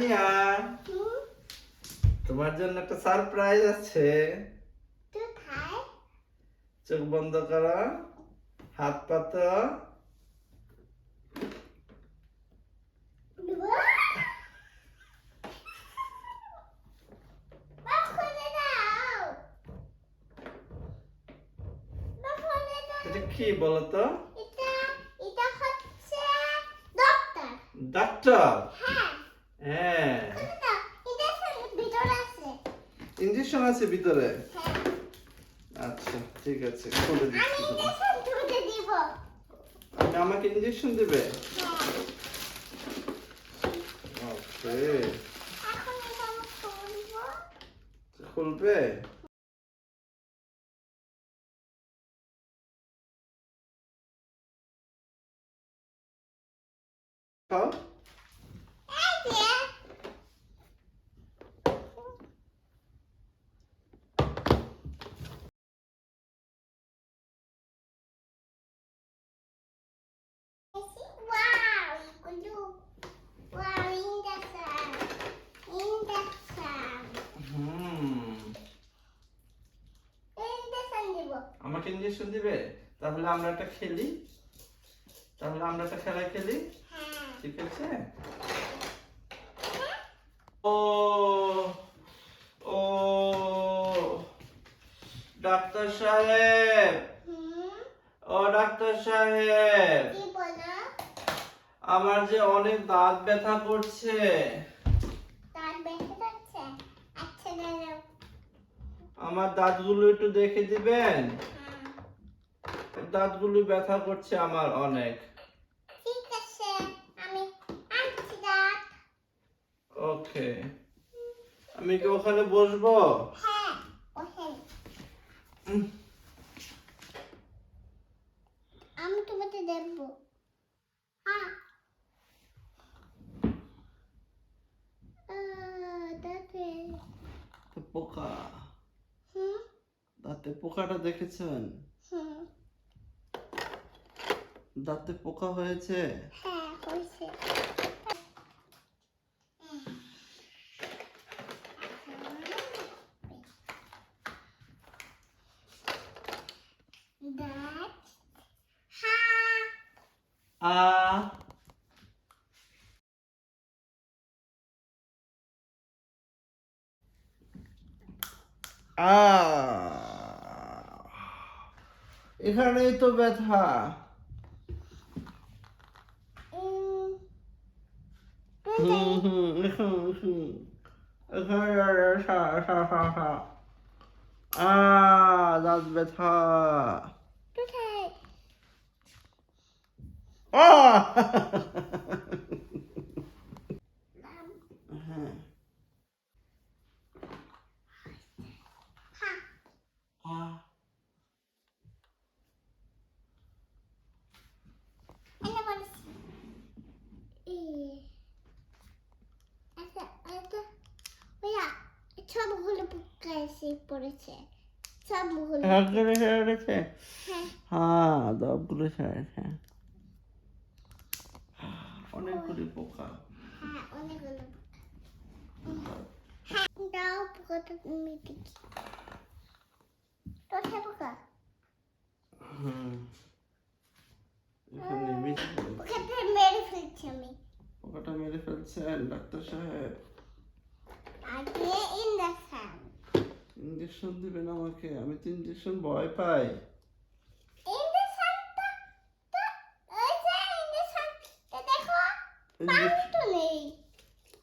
নিয়া, তোমার জন্য একটা সারপ্রাইজ আছে। চোখ বন্ধ করো। হাত পাতো এটা কি বলো তো ডাক্তার হ্যাঁ। ইঞ্জেকশন আছে ভিতরে? আচ্ছা ঠিক আছে। খুলে দিচ্ছি আমি আমাকে ইঞ্জেকশন দিবে? ওকে। খুলবে? খাও। আমাকে ইঞ্জেকশন দিবে তাহলে আমরা একটা খেলি। তাহলে আমরা একটা খেলা খেলি। ঠিক আছে? ও ও ডাক্তার সাহেব। ও ডাক্তার সাহেব। আমার যে অনেক দাঁত ব্যথা করছে। আমার দাঁতগুলো একটু দেখে দিবেন? দাঁতগুলো ব্যথা করছে আমার অনেক। ঠিক আছে আমি আনছি দাঁত। ওকে। আমি কি ওখানে বসবো? হ্যাঁ ওখানে আমি তোমাকে দেখব। হ্যাঁ পোকা। দাঁতে পোকাটা দেখেছেন? দাঁতে পোকা হয়েছে? হ্যাঁ হয়েছে। আ। আ। এখানেই তো ব্যথা। হুম হুম হুম হুম এখানে ব্যথা সা সা সা আ দাঁত ব্যথা কোথায় আ হ্যাঁ হ্যাঁ আ এনে বলেছি এই আচ্ছা আচ্ছা ওয়া সবগুলো পড়েছে। সেরেছে হ্যাঁ হ্যাঁ সবগুলো অনেকগুলি পোকা। হ্যাঁ অনেকগুলো হ্যাঁ দাও পোকাটা তুমি দেখি। কোথায় পোকা? হুম। এখানে মেরে ফেলছি আমি। পোকাটা মেরে ফেলছেন ডাক্তার সাহেব। ইঞ্জেকশন দিবেন আমাকে আমি তো ইঞ্জেকশন ভয় পাই।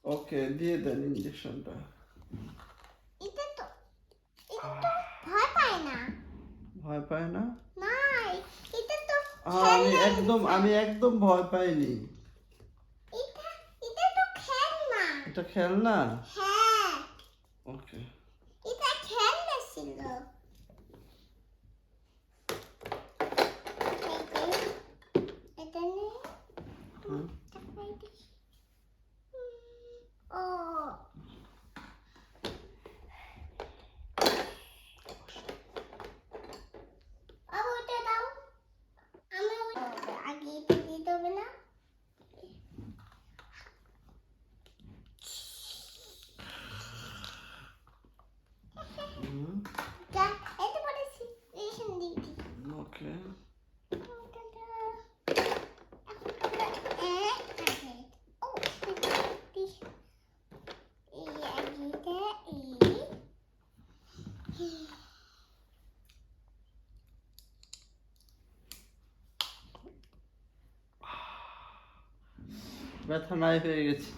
ওকে দিয়ে দেন ইঞ্জেকশনটা এটা তো এটা ভয় পায় না। ভয় পায় না? নাই এটা তো আমি একদম আমি একদম ভয় পাইনি। এটা এটা তো খেলনা। এটা খেলনা? হ্যাঁ। ওকে এটা খেলনা ছিল এটা নেই হুম। তারপরে দেখি। ও বাবু ওটা দাও আমি ওই- আগে এটা দিতে হবে না হুম যা এতে পড়েছি রেশন দিয়েছি ওকে ব্যথা নাই হয়ে গেছে।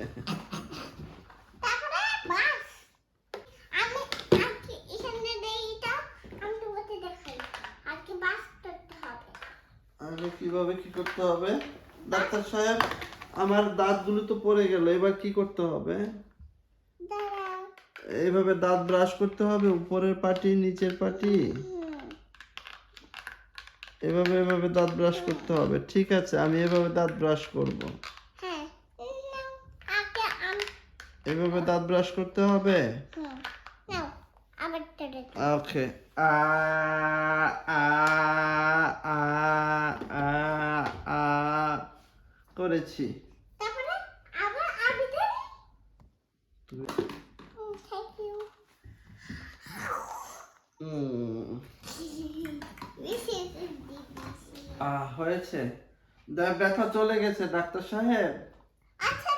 কীভাবে কি করতে হবে? ডাক্তার সাহেব আমার দাঁতগুলো তো পড়ে গেল এবার কি করতে হবে? এইভাবে দাঁত ব্রাশ করতে হবে উপরের পাটি নিচের পাটি? এভাবে এভাবে দাঁত ব্রাশ করতে হবে ঠিক আছে আমি এভাবে দাঁত ব্রাশ করব। এভাবে দাঁত ব্রাশ করতে হবে? ওকে। আ আ আ করেছি তারপরে আবার আমি ধরি তুমি- thank you hmm, This is a ah, হয়েছে। ব্যথা চলে গেছে ডাক্তার সাহেব? আচ্ছা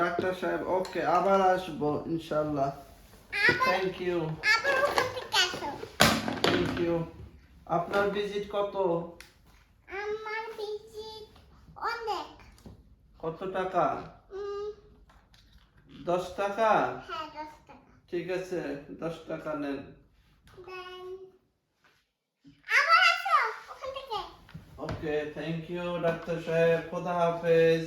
ডাক্তার সাহেব ওকে আবার আসব ইনশাল্লাহ। থ্যাংক ইউ থ্যাংক ইউ আপনার ভিজিট কত আমার ভিজিট অনেক কত টাকা? দশ টাকা? হ্যাঁ দশ টাকা। ঠিক আছে দশ টাকা নেন। ওকে থ্যাংক ইউ ডাক্তার সাহেব খোদা হাফেজ।